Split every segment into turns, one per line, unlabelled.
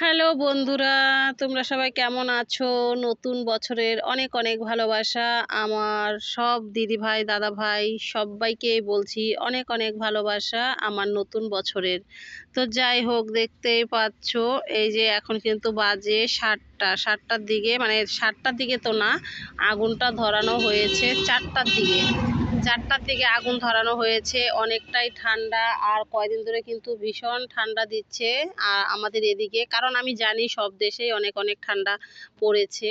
Hello বন্ধুরা, তোমরা সবাই কেমন আছো? নতুন বছরের অনেক অনেক ভালোবাসা। আমার সব দিদি ভাই, দাদা ভাই, সবাইকে বলছি অনেক অনেক ভালোবাসা আমার নতুন বছরের। তো যাই হোক, দেখতেই পাচ্ছ, এই যে এখন কিন্তু বাজে সাতটা। সাতটার দিকে মানে সাতটার দিকে তো না, আগুনটা ধরানো হয়েছে চারটার দিকে। চারটার দিকে আগুন ধরানো হয়েছে, অনেকটাই ঠান্ডা, আর কয়দিন ধরে কিন্তু ভীষণ ঠান্ডা দিচ্ছে, আর আমাদের এদিকে, কারণ আমি জানি সব দেশেই অনেক অনেক ঠান্ডা পড়েছে,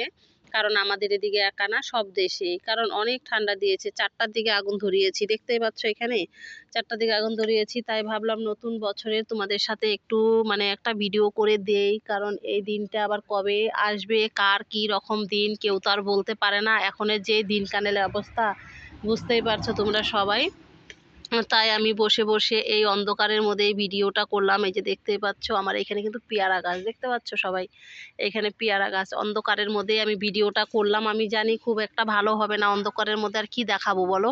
কারণ আমাদের এদিকে একা না, সব দেশেই, কারণ অনেক ঠান্ডা দিয়েছে, চারটার দিকে আগুন ধরিয়েছি, দেখতেই পাচ্ছ এখানে, চারটার দিকে আগুন ধরিয়েছি, তাই ভাবলাম নতুন বছরে তোমাদের সাথে একটু মানে একটা ভিডিও করে দেই, কারণ এই দিনটা আবার কবে আসবে, কার কি রকম দিন, কেউ তো আর বলতে পারে না, এখনের যে দিন কানেলের অবস্থা বুঝতেই পারছ তোমরা সবাই। তাই আমি বসে বসে এই অন্ধকারের মধ্যে এই ভিডিওটা করলাম। এই যে দেখতেই পাচ্ছ, আমার এখানে কিন্তু পেয়ারা গাছ, দেখতে পাচ্ছ সবাই? এখানে পেয়ারা গাছ, অন্ধকারের মধ্যেই আমি ভিডিওটা করলাম। আমি জানি খুব একটা ভালো হবে না অন্ধকারের মধ্যে আর কি দেখাবো বলো?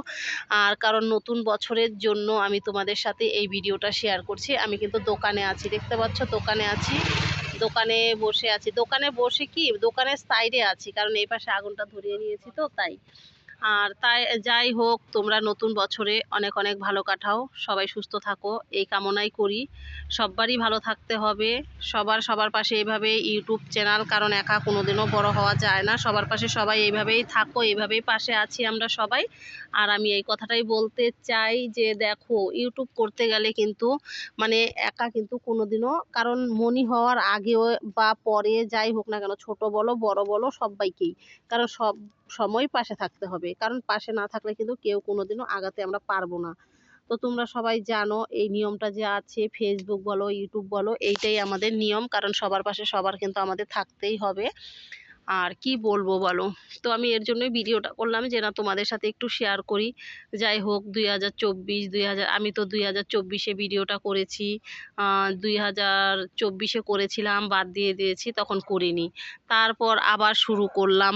আর কারণ নতুন বছরের জন্য আমি তোমাদের সাথে এই ভিডিওটা শেয়ার করছি। আমি কিন্তু দোকানে আছি, দেখতে পাচ্ছ? দোকানে আছি, দোকানে বসে আছি। দোকানে বসে কি? দোকানের সাইডে আছি, কারণ এই পাশে আগুনটা ধরিয়ে নিয়েছি তো, তাই। আর তাই, যাই হোক, তোমরা নতুন বছরে অনেক অনেক ভালো কাটাও। সবাই সুস্থ থাকো, এই কামনাই করি। সবারই ভালো থাকতে হবে। সবার সবার পাশে এইভাবে ইউটিউব চ্যানেল, কারণ একা কোনো দিনও বড়ো হওয়া যায় না। সবার পাশে সবাই এইভাবেই থাকো এইভাবেই পাশে আছি আমরা সবাই। আর আমি এই কথাটাই বলতে চাই যে, দেখো, ইউটিউব করতে গেলে কিন্তু মানে একা কিন্তু কোনো দিনও কারণ মনি হওয়ার আগেও বা পরে যাই হোক না কেন, ছোট বলো, বড় বলো সবাইকেই কারণ সব সময় পাশে থাকতে হবে। কারণ পাশে না থাকলে কিন্তু কেউ কোনো দিনও আগাতে আমরা পারব না। তো তোমরা সবাই জানো, এই নিয়মটা যে আছে ফেসবুক বলো ইউটিউব বলো, এইটাই আমাদের নিয়ম। কারণ সবার পাশে সবার কিন্তু আমাদের থাকতেই হবে। আর কি বলব বলো? তো আমি এর জন্যই ভিডিওটা করলাম যে, না, তোমাদের সাথে একটু শেয়ার করি। যাই হোক, দুই হাজার চব্বিশ, দুই হাজার, আমি তো দুই হাজার চব্বিশে ভিডিওটা করেছি। দুই হাজার চব্বিশে করেছিলাম, বাদ দিয়ে দিয়েছি, তখন করিনি। তারপর আবার শুরু করলাম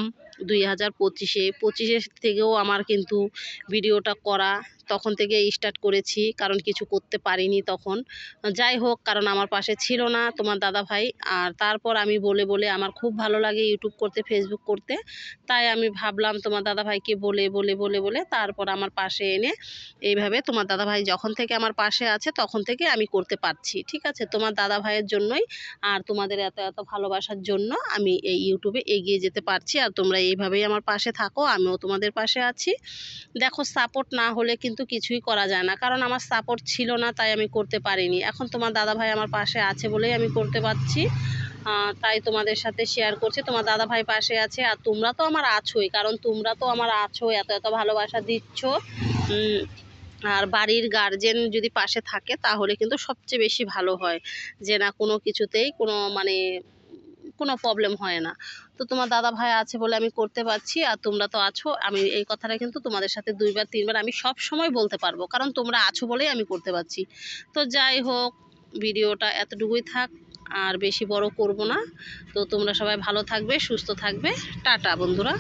দুই হাজার পঁচিশে পঁচিশের থেকেও আমার কিন্তু ভিডিওটা করা তখন থেকে স্টার্ট করেছি, কারণ কিছু করতে পারিনি তখন। যাই হোক, কারণ আমার পাশে ছিল না তোমার দাদা ভাই আর তারপর আমি বলে বলে আমার খুব ভালো লাগে ইউটিউব করতে ফেসবুক করতে। তাই আমি ভাবলাম তোমার দাদা ভাইকে বলে বলে বলে বলে তারপর আমার পাশে এনে এইভাবে তোমার দাদা ভাই যখন থেকে আমার পাশে আছে তখন থেকে আমি করতে পারছি, ঠিক আছে? তোমার দাদা ভাইয়ের জন্যই আর তোমাদের এত এত ভালোবাসার জন্য আমি এই ইউটিউবে এগিয়ে যেতে পারছি। আর তোমরা এইভাবেই আমার পাশে থাকো, আমিও তোমাদের পাশে আছি। দেখো সাপোর্ট না হলে কিন্তু কিছুই করা যায় না। কারণ আমার সাপোর্ট ছিল না, তাই আমি করতে পারিনি। এখন তোমার দাদা ভাই আমার পাশে আছে বলেই আমি করতে পারছি। তাই তোমাদের সাথে শেয়ার করছি। তোমার দাদা ভাই পাশে আছে আর তোমরা তো আমার আছোই। কারণ তোমরা তো আমার আছো এত এত ভালোবাসা দিচ্ছ। আর বাড়ির গার্জেন যদি পাশে থাকে, তাহলে কিন্তু সবচেয়ে বেশি ভালো হয়। যে না কোনো কিছুতেই কোনো মানে কোনো প্রবলেম হয় না। তো তোমার দাদা ভাই আছে বলে আমি করতে পারছি আর তোমরা তো আছো। আমি এই কথাটা কিন্তু তোমাদের সাথে দুইবার, তিনবার আমি সব সময় বলতে পারব। কারণ তোমরা আছো বলেই আমি করতে পারছি। তো যাই হোক, ভিডিওটা এতটুকুই থাক। আর বেশি বড় করব না। তো তোমরা সবাই ভালো থাকবে, সুস্থ থাকবে। টাটা বন্ধুরা।